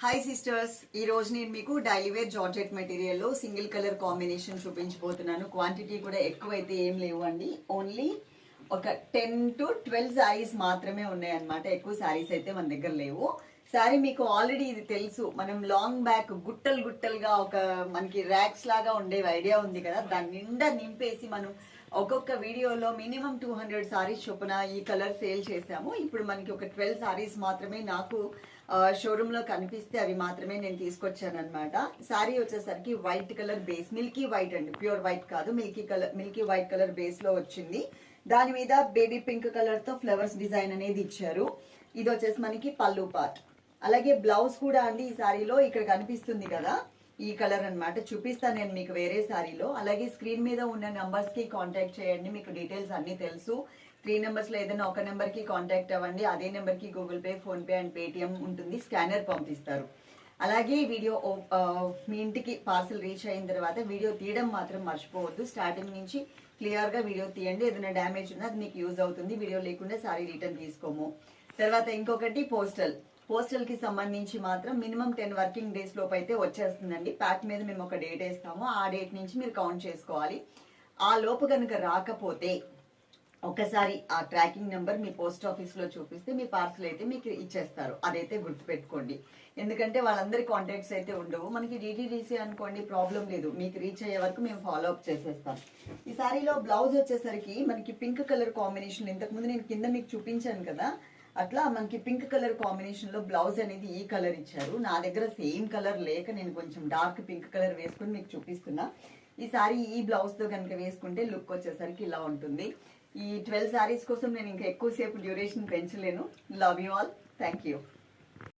Hi sisters ఈ రోజు నేను మీకు డైలీ వేర్ జార్జెట్ మెటీరియల్లో సింగిల్ కలర్ కాంబినేషన్ చూపించబోతున్నాను. క్వాంటిటీ కూడా ఎక్కువ అయితే ఏం లేవు అండి ఓన్లీ ఒక టెన్ టు ట్వెల్వ్ సారీస్ మాత్రమే ఉన్నాయన్నమాట. ఎక్కువ సారీస్ అయితే మన దగ్గర లేవు. సారీ మీకు ఆల్రెడీ ఇది తెలుసు. మనం లాంగ్ బ్యాక్ గుట్టలు గుట్టలుగా ఒక మనకి ర్యాక్స్ లాగా ఉండే ఐడియా ఉంది కదా? దాని నిండా నింపేసి మనం ఒక్కొక్క వీడియోలో మినిమం టూ హండ్రెడ్ సారీస్ చొప్పున ఈ కలర్ సేల్ చేసాము ఇప్పుడు మనకి ఒక ట్వెల్వ్ సారీస్ మాత్రమే నాకు షోరూంలో కనిపిస్తే అవి మాత్రమే నేను తీసుకొచ్చాను అనమాట సారీ వచ్చేసరికి white colour base milky white అండి ప్యూర్ వైట్ కాదు milky colour milky white colour బేస్లో వచ్చింది. దాని మీద బేబీ పింక్ కలర్తో ఫ్లవర్స్ డిజైన్ అనేది ఇచ్చారు. ఇది వచ్చేసి మనకి పళ్ళు పార్ట్ అలాగే బ్లౌజ్ కూడా అండి ఈ సారీలో ఇక్కడ కనిపిస్తుంది కదా. ఈ కలర్ అన్నమాట. చూపిస్తాను నేను మీకు వేరే సారీలో. అలాగే స్క్రీన్ మీద ఉన్న నంబర్స్కి కాంటాక్ట్ చేయండి మీకు డీటెయిల్స్ అన్ని తెలుసు. త్రీ నెంబర్స్లో ఏదైనా ఒక నెంబర్కి కాంటాక్ట్ అవ్వండి అదే నెంబర్కి Google Pay PhonePe and Paytm ఉంటుంది స్కానర్ పంపిస్తారు. అలాగే వీడియో మీ ఇంటికి పార్సల్ రీచ్ అయిన తర్వాత వీడియో తీయడం మాత్రం మర్చిపోవద్దు. స్టార్టింగ్ నుంచి క్లియర్గా వీడియో తీయండి. ఏదైనా డ్యామేజ్ ఉన్నా అది మీకు యూజ్ అవుతుంది. వీడియో లేకుండా సారీ రిటర్న్ తీసుకోము. తర్వాత ఇంకొకటి పోస్టల్ పోస్టల్కి సంబంధించి మాత్రం మినిమం టెన్ వర్కింగ్ డేస్ లోపు అయితే వచ్చేస్తుందండి. ప్యాక్ మీద మేము ఒక డేట్ వేస్తాము. ఆ డేట్ నుంచి మీరు కౌంట్ చేసుకోవాలి. ఆ లోపు కనుక రాకపోతే ఒకసారి ఆ ట్రాకింగ్ నెంబర్ మీ పోస్ట్ ఆఫీస్లో చూపిస్తే మీ పార్సల్ అయితే మీకు ఇచ్చేస్తారు. అదైతే గుర్తుపెట్టుకోండి. ఎందుకంటే వాళ్ళందరి కాంటాక్ట్స్ అయితే ఉండవు. మనకి డీటీడీసీ అనుకోండి ప్రాబ్లం లేదు. మీకు రీచ్ అయ్యే వరకు మేము ఫాలో అప్ చేసేస్తాం. ఈ సారీలో బ్లౌజ్ వచ్చేసరికి మనకి పింక్ కలర్ కాంబినేషన్. ఇంతకుముందు నేను కింద మీకు చూపించాను కదా. అట్లా మనకి పింక్ కలర్ కాంబినేషన్లో బ్లౌజ్ అనేది ఈ కలర్ ఇచ్చారు. నా దగ్గర సేమ్ కలర్ లేక నేను కొంచెం డార్క్ పింక్ కలర్ వేసుకుని మీకు చూపిస్తున్నా. ఈ సారీ ఈ బ్లౌజ్తో కనుక వేసుకుంటే లుక్ వచ్చేసరికి ఇలా ఉంటుంది. ఈ ట్వెల్వ్ సారీస్ కోసం నేను ఇంకా ఎక్కువసేపు duration పెంచలేను. Love you all thank you